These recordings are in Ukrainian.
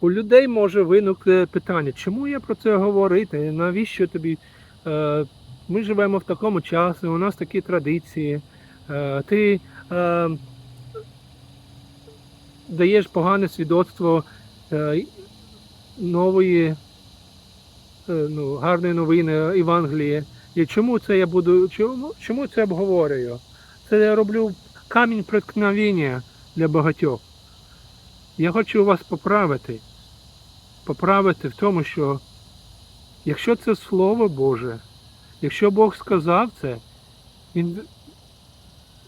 у людей може виникти питання, чому я про це говорити? Навіщо тобі? Е, Ми живемо в такому часі, у нас такі традиції. Е, Ти е, даєш погане свідоцтво нової, ну, гарної новини Євангелії. І чому це я буду, чому, чому це обговорюю? Це я роблю камінь преткновення для багатьох. Я хочу вас поправити. Поправити в тому, що якщо це Слово Боже, якщо Бог сказав це, він,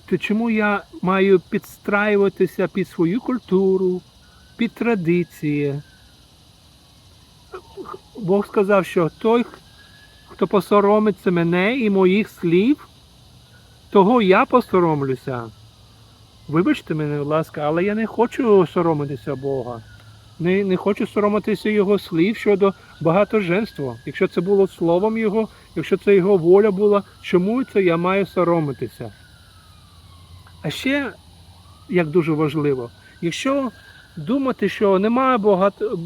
то чому я маю підстраюватися під свою культуру, під традиції? Бог сказав, що той, хто посоромиться мене і моїх слів, того я посоромлюся. Вибачте мене, будь ласка, але я не хочу соромитися Бога. Не, не хочу соромитися Його слів щодо багатоженства. Якщо це було словом Його, якщо це Його воля була, чому це я маю соромитися? А ще, як дуже важливо, якщо думати, що немає багато,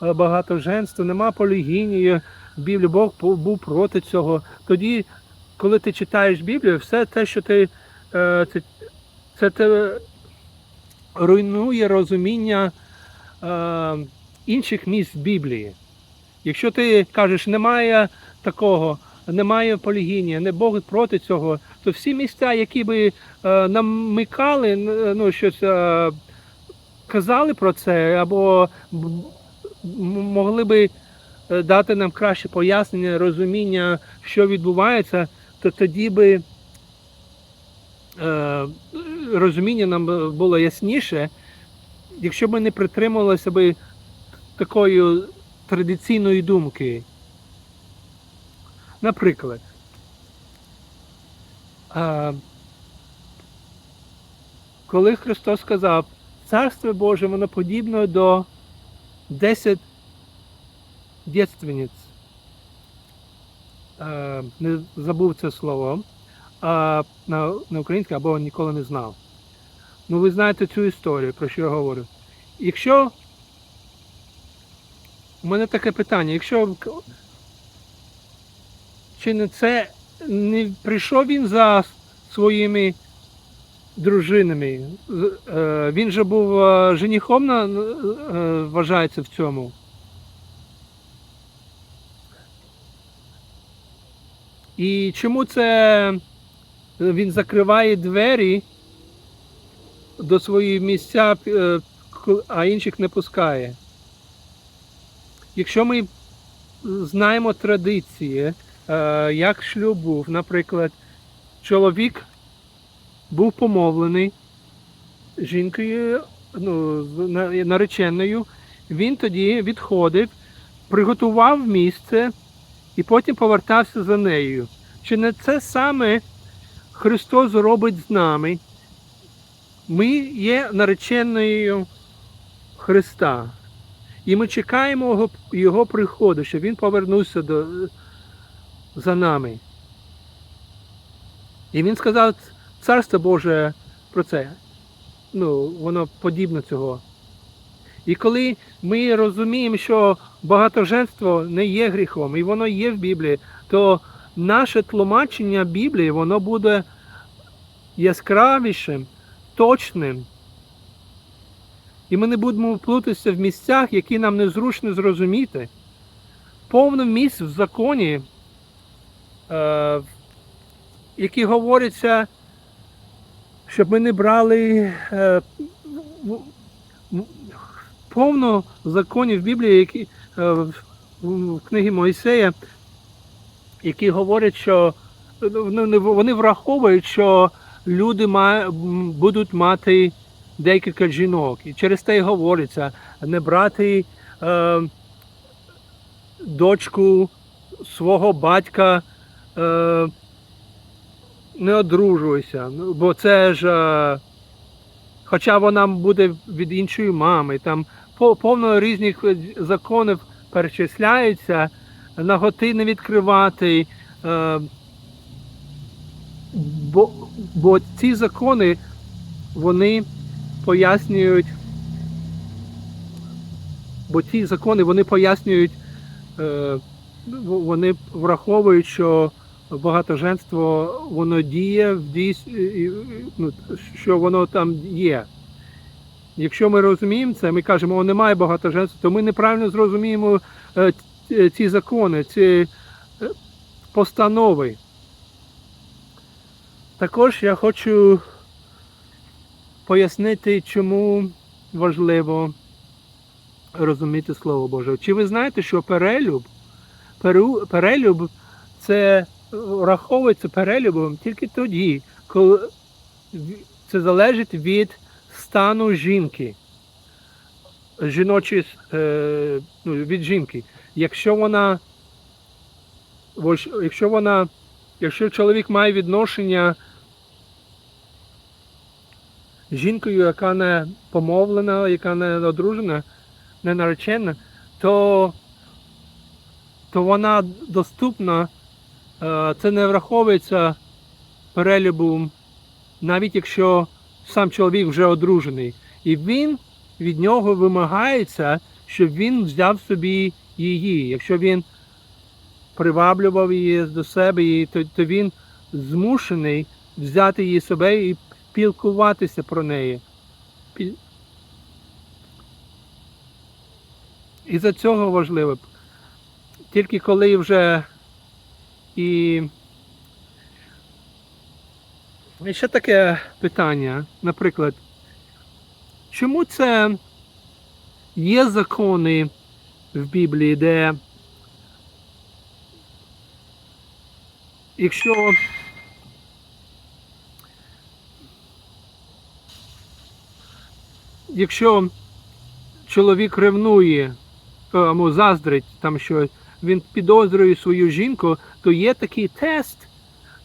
багатоженства, немає полігінії, в Біблії Бог був проти цього, тоді, коли ти читаєш Біблію, все те, що ти е, це, це те руйнує розуміння е, інших місць Біблії. Якщо ти кажеш, немає такого, немає полігінія, не Бог проти цього, то всі місця, які би е, намикали, ну, щось е, казали про це, або могли би е, дати нам краще пояснення, розуміння, що відбувається, то тоді би е, розуміння нам було ясніше, якщо б не притримувалися би такої традиційної думки. Наприклад, коли Христос сказав, Царство Боже, воно подібне до 10 дєственниць. Е, Не забув це слово на, на українське або ніколи не знав. Ну, ви знаєте цю історію, про що я говорю. Якщо у мене таке питання, якщо чи не це не прийшов він за своїми дружинами? Е, Він же був е, женихом на, е, вважається в цьому. І чому це він закриває двері до своїх місця, а інших не пускає? Якщо ми знаємо традиції, е, як шлюб був, наприклад, чоловік був помовлений жінкою, ну, нареченою, він тоді відходив, приготував місце і потім повертався за нею. Чи не це саме Христос робить з нами? Ми є нареченою Христа. І ми чекаємо його, його приходу, щоб він повернувся до, за нами. І він сказав, Царство Боже про це. Ну, воно подібне цього. І коли ми розуміємо, що багатоженство не є гріхом, і воно є в Біблії, то наше тлумачення Біблії воно буде яскравішим, точним. І ми не будемо плутатися в місцях, які нам незручно зрозуміти. Повно місць в законі, е, які говоряться, щоб ми не брали е, повно законів Біблії, які е, в, книгі Моїсея, які говорять, що ну, вони враховують, що люди будуть мати декілька жінок. І через те й говориться не брати е, дочку свого батька, е, не одружуйся. Ну, бо це ж, е, хоча вона буде від іншої мами, там повно різних законів перечисляються, наготи не відкривати. Е, бо, бо ці закони вони пояснюють Бо ці закони вони пояснюють, е, вони враховують, що багатоженство воно діє ну, що воно там є. Якщо ми розуміємо це, ми кажемо, о, немає багатоженства, то ми неправильно зрозуміємо е, ці- ці закони, ці е, постанови. Також я хочу пояснити, чому важливо розуміти Слово Боже. Чи ви знаєте, що перелюб, перу- перелюб це е, раховується перелюбом тільки тоді, коли це залежить від стану жінки, жіночі, е, ну, від жінки. Якщо вона, якщо вона, якщо чоловік має відношення жінкою, яка не помовлена, яка не одружена, не наречена, то, то вона доступна, е, це не враховується перелюбом, навіть якщо сам чоловік вже одружений. І він від нього вимагається, щоб він взяв собі її. Якщо він приваблював її до себе, то, він змушений взяти її себе і пілкуватися про неї. І за цього важливо. Тільки коли вже і і ще таке питання, наприклад, чому це є закони в Біблії, де якщо якщо чоловік ревнує або заздрить там щось, він підозрює свою жінку, то є такий тест,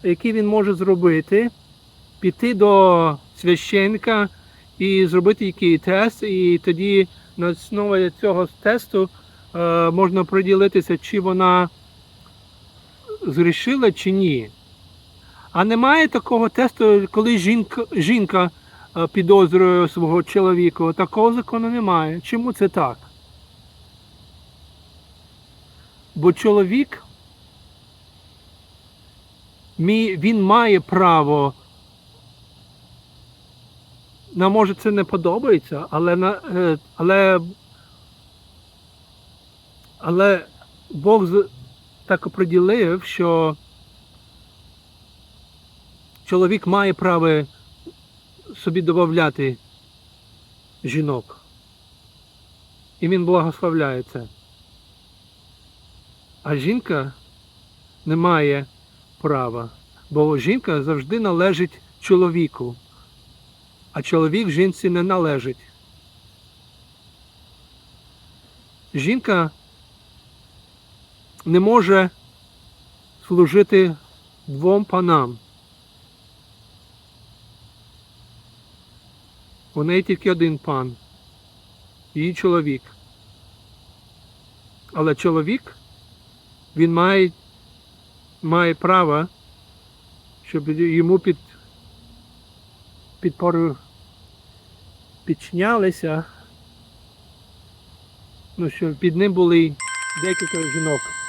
який він може зробити, піти до священника і зробити який тест, і тоді на основі цього тесту е, можна приділитися, чи вона згрішила чи ні. А немає такого тесту, коли жінка, жінка підозрює свого чоловіка. Такого закону немає. Чому це так? Бо чоловік він має право. Нам може це не подобається, але, е, але, але Бог так оприділив, що чоловік має право собі додати жінок. І він благословляє це. А жінка не має права, бо жінка завжди належить чоловіку, а чоловік жінці не належить. Жінка не може служити двом панам. У неї тільки один пан, її чоловік. Але чоловік, він має, має право, щоб йому під, підпору підчинялися, ну, щоб під ним були декілька жінок.